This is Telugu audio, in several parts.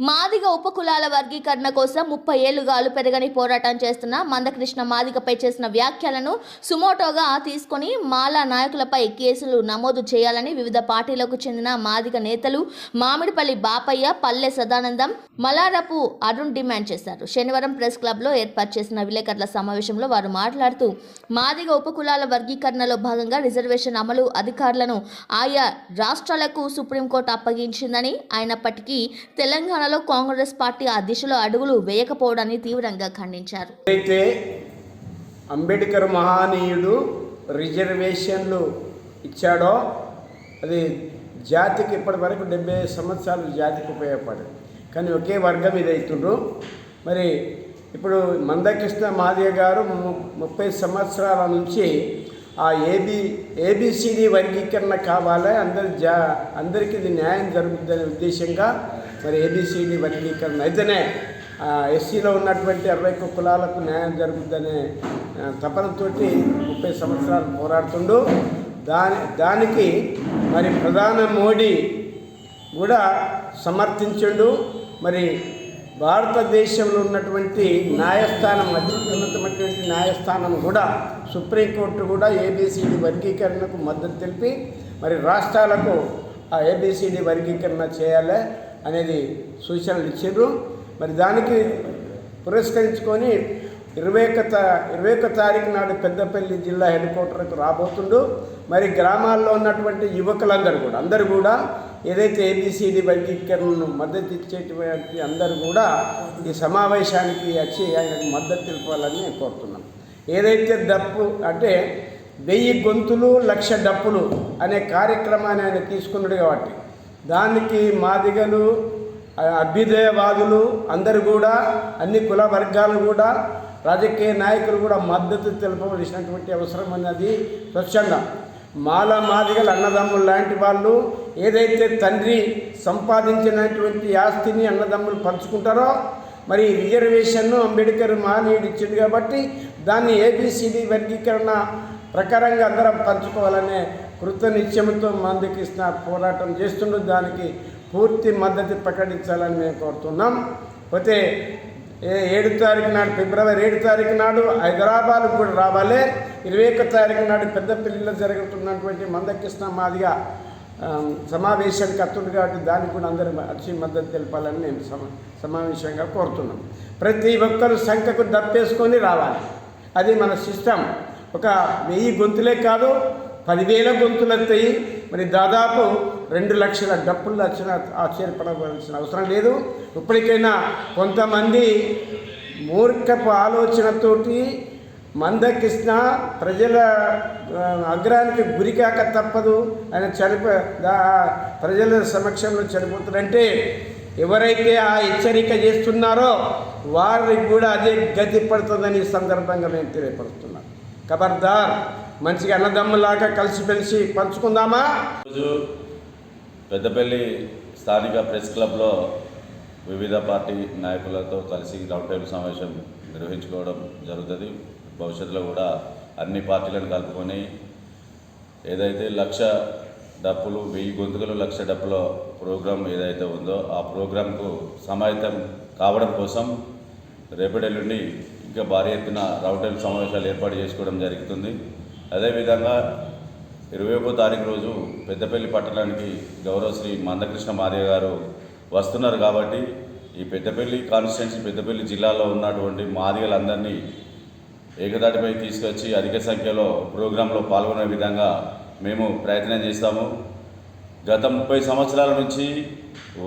మాదిగ ఉపకులాల వర్గీకరణ కోసం ముప్పై ఏళ్ళుగా అలుపెరగని పోరాటం చేస్తున్న మందకృష్ణ మాదిగపై చేసిన వ్యాఖ్యలను సుమోటోగా తీసుకొని మాలా నాయకులపై కేసులు నమోదు చేయాలని వివిధ పార్టీలకు చెందిన మాదిగ నేతలు మామిడిపల్లి బాపయ్య పల్లె సదానందం మలారపు అరుణ్ డిమాండ్ చేశారు. శనివారం ప్రెస్ క్లబ్లో ఏర్పాటు చేసిన విలేకరుల సమావేశంలో వారు మాట్లాడుతూ మాదిగ ఉపకులాల వర్గీకరణలో భాగంగా రిజర్వేషన్ అమలు అధికారులను ఆయా రాష్ట్రాలకు సుప్రీంకోర్టు అప్పగించిందని అయినప్పటికీ తెలంగాణలో కాంగ్రెస్ పార్టీ ఆ దిశలో అడుగులు వేయకపోవడాన్ని తీవ్రంగా ఖండించారు. అయితే అంబేద్కర్ మహానీయుడు రిజర్వేషన్లు ఇచ్చాడో అది జాతికి ఇప్పటి వరకు డెబ్బై సంవత్సరాలు జాతికి ఉపయోగపడదు. కానీ ఒకే వర్గం ఇది అవుతుండ్రు మరి ఇప్పుడు మందకృష్ణ మాదిగ గారు ము- ముప్పై సంవత్సరాల నుంచి ఆ ఏబి ఏబిసిడి వర్గీకరణ కావాలి అందరి జా అందరికీ ఇది న్యాయం జరుగుతుందనే ఉద్దేశంగా మరి ఏబిసిడి వర్గీకరణ అయితేనే ఆ, ఎస్సీలో ఉన్నటువంటి అరవై ఒక్క కులాలకు న్యాయం జరుగుతుందనే తపనతో తపనతోటి ముప్పై సంవత్సరాలు పోరాడుతుండు. దాని దానికి మరి ప్రధాన మోడీ కూడా సమర్థించండు. మరి భారతదేశంలో ఉన్నటువంటి న్యాయస్థానం అత్యున్నతమైనటువంటి న్యాయస్థానం కూడా సుప్రీంకోర్టు కూడా ఏబిసిడి వర్గీకరణకు మద్దతు తెలిపి మరి రాష్ట్రాలకు ఆ ఏబిసిడి వర్గీకరణ చేయాలి. అనేది సూచనలు ఇచ్చిండ్రు. మరి దానికి పురస్కరించుకొని ఇరవై ఒక్క ఇరవై ఒక్క తారీఖు నాడు పెద్దపల్లి జిల్లా హెడ్ క్వార్టర్కు రాబోతుండు. మరి గ్రామాల్లో ఉన్నటువంటి యువకులందరూ కూడా అందరూ కూడా ఏదైతే ఏబిసిడి వర్గీకరణను మద్దతు ఇచ్చేటువంటి అందరూ కూడా ఈ సమావేశానికి వచ్చి ఆయనకు మద్దతు తెలిపాలని నేను కోరుతున్నాం. ఏదైతే డప్పు అంటే వెయ్యి గొంతులు లక్ష డప్పులు అనే కార్యక్రమాన్ని ఆయన తీసుకున్నాడు కాబట్టి దానికి మాదిగలు అభ్యుదయవాదులు అందరూ కూడా అన్ని కుల వర్గాలు కూడా రాజకీయ నాయకులు కూడా మద్దతు తెలపవలసినటువంటి అవసరం అన్నది స్వచ్ఛంగా. మాల మాదిగల అన్నదమ్ములు లాంటి వాళ్ళు ఏదైతే తండ్రి సంపాదించినటువంటి ఆస్తిని అన్నదమ్ములు పంచుకుంటారో మరి రిజర్వేషన్ను అంబేద్కర్ మహనీయుడు ఇచ్చింది కాబట్టి దాన్ని ఏబిసిడి వర్గీకరణ ప్రకారంగా అందరం పంచుకోవాలనే కృత నిశ్చయంతో మందకృష్ణ పోరాటం చేస్తుండో. దానికి పూర్తి మద్దతు ప్రకటించాలని మేము కోరుతున్నాం. పోతే ఏడు తారీఖు నాడు ఫిబ్రవరి ఏడు తారీఖు నాడు హైదరాబాద్ కూడా రావాలి. ఇరవై ఒక్క తారీఖు నాడు పెద్దపల్లిలో జరుగుతున్నటువంటి మందకృష్ణ మాదిగా సమావేశానికి అత్తుడు కాబట్టి దానికి కూడా అందరూ వచ్చి మద్దతు తెలపాలని మేము సమా సమావేశంగా కోరుతున్నాం. ప్రతి ఒక్కరు సంఖ్యకు దప్పేసుకొని రావాలి. అది మన సిస్టమ్. ఒక వెయ్యి గొంతులే కాదు పదివేల గొంతులు మరి దాదాపు రెండు లక్షల డప్పులు లక్షల ఆశ్చర్యపడవలసిన అవసరం లేదు. ఇప్పటికైనా కొంతమంది మూర్ఖపు ఆలోచనతోటి మందకృష్ణ ప్రజల ఆ, అగ్రానికి గురికాక తప్పదు. ఆయన చనిపో ప్రజల సమక్షంలో చనిపోతారంటే ఎవరైతే ఆ హెచ్చరిక చేస్తున్నారో వారికి కూడా అదే గతి పడుతుందని సందర్భంగా నేను తెలియపరుస్తున్నాను. ఖబర్దార్ మంచిగా అన్నదమ్ములాగా కలిసిమెలిసి పంచుకుందామా? ఈరోజు పెద్దపల్లి స్థానిక ప్రెస్ క్లబ్లో వివిధ పార్టీ నాయకులతో కలిసి రౌండ్ టేబుల్ సమావేశం నిర్వహించుకోవడం జరుగుతుంది. భవిష్యత్తులో కూడా అన్ని పార్టీలను కలుపుకొని ఏదైతే లక్ష డప్పులు వెయ్యి గొంతుకలు లక్ష డప్పుల ప్రోగ్రాం ఏదైతే ఉందో ఆ ప్రోగ్రాంకు సమాయత్తం కావడం కోసం రేపటి ఇంకా భారీ ఎత్తున రౌండ్ టేబుల్ సమావేశాలు ఏర్పాటు చేసుకోవడం జరుగుతుంది. అదేవిధంగా ఇరవై ఒకో తారీఖు రోజు పెద్దపల్లి పట్టణానికి గౌరవశ్రీ మందకృష్ణ మార్య గారు వస్తున్నారు కాబట్టి ఈ పెద్దపల్లి కాన్స్టిట్యున్సీ పెద్దపల్లి జిల్లాలో ఉన్నటువంటి మాదిగలందరినీ ఏకదాటిపై తీసుకొచ్చి అధిక సంఖ్యలో ప్రోగ్రాంలో పాల్గొనే విధంగా మేము ప్రయత్నం చేస్తాము. గత ముప్పై సంవత్సరాల నుంచి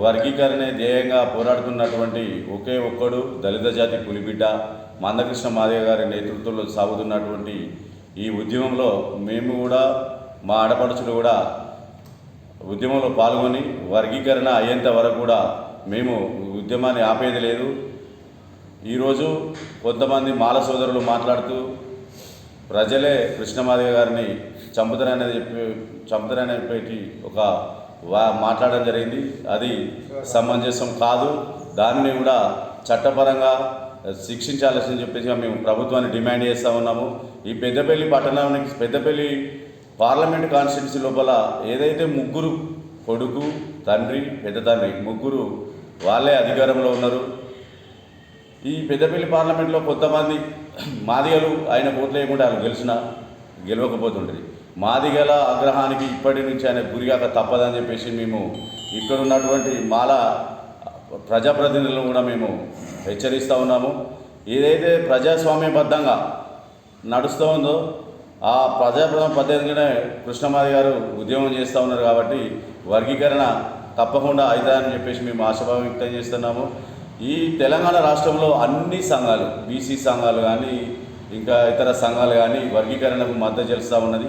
వర్గీకరణ ధ్యేయంగా పోరాడుతున్నటువంటి ఒకే ఒక్కడు దళిత జాతి పులిబిడ్డ మందకృష్ణ మాదయ్య గారి నేతృత్వంలో సాగుతున్నటువంటి ఈ ఉద్యమంలో మేము కూడా మా ఆడపడుచులు కూడా ఉద్యమంలో పాల్గొని వర్గీకరణ అయ్యేంత వరకు కూడా మేము ఉద్యమాన్ని ఆపేది లేదు. ఈరోజు కొంతమంది మాల సోదరులు మాట్లాడుతూ ప్రజలే కృష్ణమాదిగ గారిని చంపుతారనేది చెప్పి చంపుతారని చెప్పేటి ఒక వా మాట్లాడడం జరిగింది. అది సమంజసం కాదు. దానిని కూడా చట్టపరంగా శిక్షించాల్సిందని చెప్పేసి మేము ప్రభుత్వాన్ని డిమాండ్ చేస్తూ ఉన్నాము. ఈ పెద్దపల్లి పట్టణానికి పెద్దపల్లి పార్లమెంట్ కాన్స్టిట్యున్సీ లోపల ఏదైతే ముగ్గురు కొడుకు తండ్రి పెద్ద తండ్రి ముగ్గురు వాళ్ళే అధికారంలో ఉన్నారు. ఈ పెద్దపల్లి పార్లమెంట్లో కొంతమంది మాదిగలు ఆయన ఓట్లు వేయకుండా వాళ్ళు గెలిచినా గెలవకపోతుంటుంది మాదిగల ఆగ్రహానికి ఇప్పటి నుంచి ఆయన గురిగాక తప్పదని చెప్పేసి మేము ఇక్కడ ఉన్నటువంటి మాల ప్రజాప్రతినిధులను కూడా మేము హెచ్చరిస్తూ ఉన్నాము. ఏదైతే ప్రజాస్వామ్యబద్ధంగా నడుస్తూ ఉందో ఆ ప్రజాప్రథమ పద్ధతిగానే కృష్ణమాది గారు ఉద్యమం చేస్తూ ఉన్నారు కాబట్టి వర్గీకరణ తప్పకుండా అవుతుందని చెప్పేసి మేము ఆశాభావం వ్యక్తం చేస్తున్నాము. ఈ తెలంగాణ రాష్ట్రంలో అన్ని సంఘాలు బీసీ సంఘాలు కానీ ఇంకా ఇతర సంఘాలు కానీ వర్గీకరణకు మద్దతు చెలుస్తూ ఉన్నది.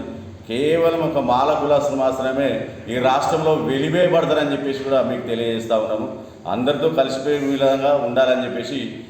కేవలం ఒక మాల కులాసులు మాత్రమే ఈ రాష్ట్రంలో వెలివేయబడతారని చెప్పేసి కూడా మీకు తెలియజేస్తూ ఉన్నాము. అందరితో కలిసిపోయే విధంగా ఉండాలని చెప్పేసి